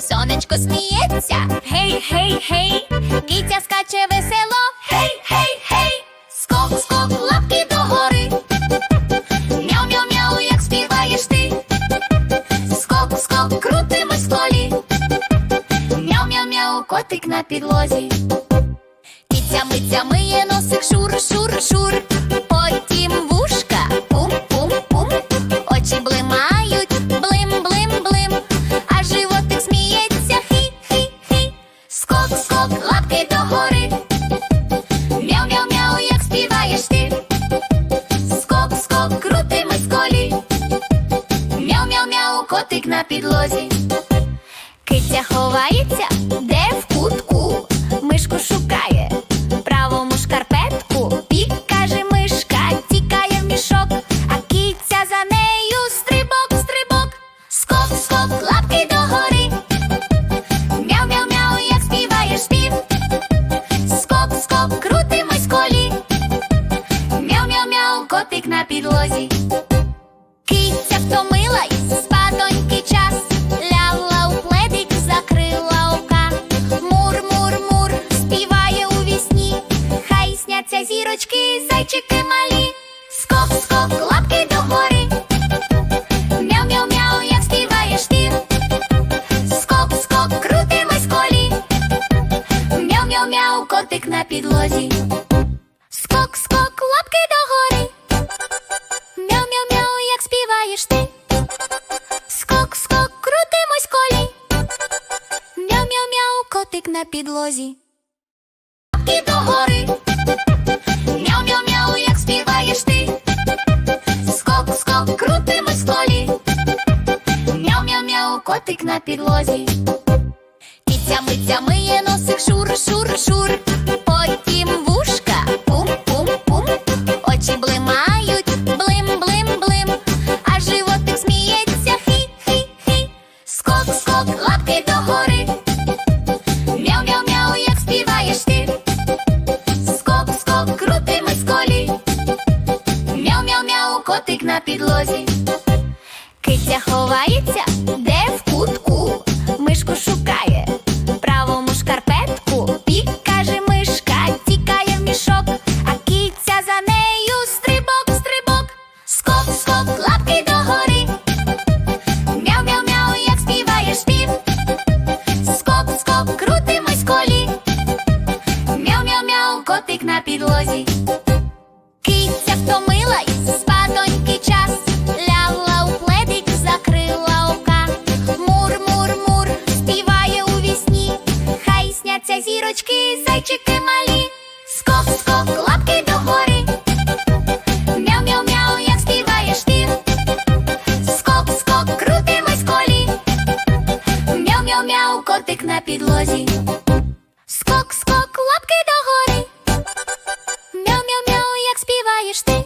сонечко сміється. Гей, гей, гей, кітя скаче весело. Гей, гей, гей, скок, скок, лапки догори. Мяу, мяу, мяу, як співаєш ти. Скок, скок, крутимось в столі. Мяу, мяу, мяу, котик на підлозі. Котик на підлозі. Киця ховається, котик на підлозі. Лапки догори. Мяу, мяу, мяу, як співаєш ти. Скок, скок, крутимось в колі. Мяу, мяу, мяу, котик на підлозі. Киця миця миє носик шур, шур, шур. На підлозі. Киця ховається, де в кутку. Мишку шукає, правому шкарпетку. Пік, каже мишка, тікає в мішок, а киця за нею стрибок, стрибок. Скок, скок, лапки догори. Мяу, мяу, мяу, як співаєш спів. Скок, скок, крутимось колі. Мяу, мяу, мяу, котик на підлозі. Зірочки, зайчики малі. Скок, скок, лапки догори. Мяу, мяу, мяу, як співаєш ти. Скок, скок, крутимось колі. Мяу, мяу, мяу, котик на підлозі. Скок, скок, лапки догори. Мяу, мяу, мяу, як співаєш ти.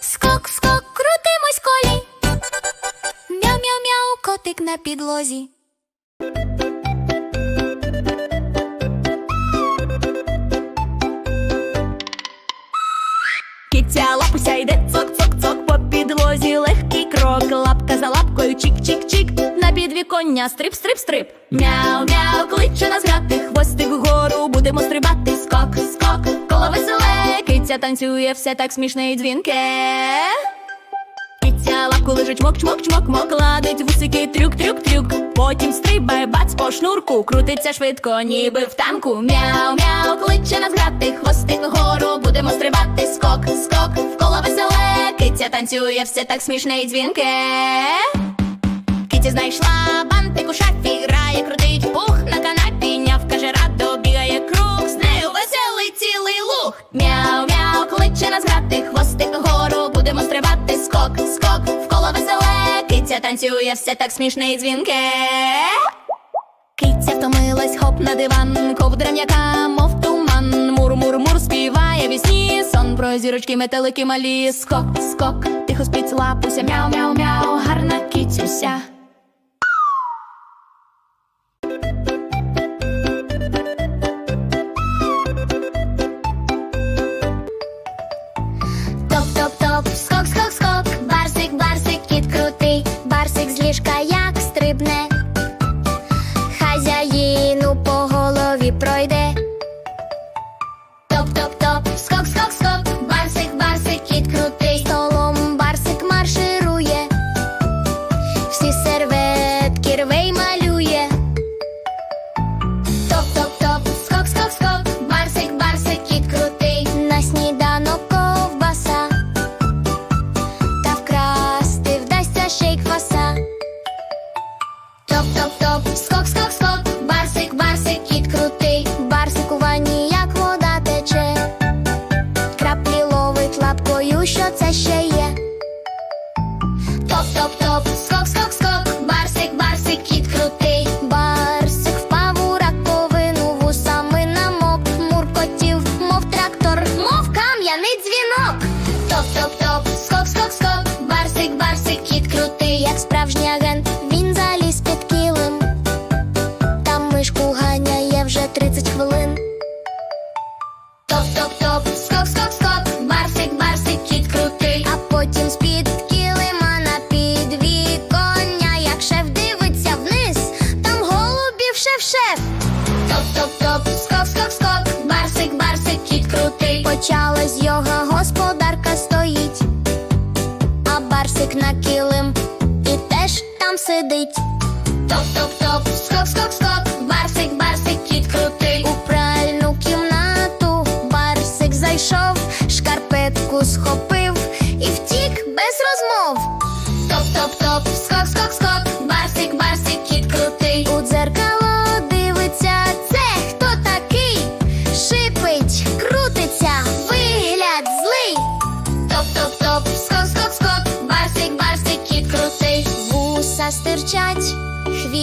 Скок, скок, крутимось колі. Мяу, мяу, мяу, котик на підлозі. Чик-чик-чик, на підвіконня стрип-стрип-стрип. Мяу-мяу, кличе нас грати, хвостик вгору, будемо стрибати. Скок, скок, коло веселе, киця танцює, все так смішне і дзвінке. Киця лапку лежить, чмок, чмок, чмок, мок, ладить вусики, трюк, трюк, трюк. Потім стрибає, бац по шнурку, крутиться швидко, ніби в танку. Мяу, мяу, кличе нас грати, хвостик вгору, будемо стрибати. Скок, скок, вколо веселе, киця танцює, все так смішне і дзвінке. Киця знайшла бантик у шафі, грає, крутить пух на канапі, няв каже радо, бігає круг, з нею веселий цілий луг. Мяу, мяу, кличе нас грати, хвостик вгору, будемо стрибати. Скок, скок, вколо веселе, киця танцює, все так смішне і дзвінке. Киця втомилась, хоп на диван, ковдра м'яка, мов туман. Мур-мур-мур співає вісні, сон про зірочки, метелики малі. Скок, скок, тихо спить лапуся, мяу-мяу-мяу, гарна кицюся. Скок, скок, скок, барсик, барсик, кіт крутий, барсик з. Top top skok skok там сидить. Топ-топ-топ, скок, скок, скок.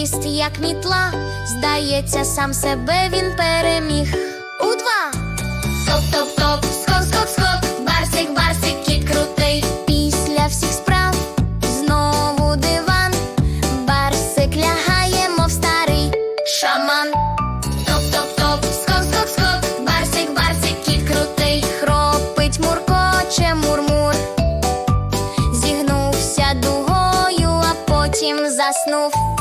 Хист, як мітла, здається, сам себе він переміг. У два Топ-топ-топ, скок-скок-скок, барсик, барсик, кіт крутий. Після всіх справ знову диван, барсик лягає, мов старий шаман. Топ-топ-топ, скок-скок-скок, барсик, барсик, кіт крутий. Хропить, муркоче, мурмур, зігнувся дугою, а потім заснув.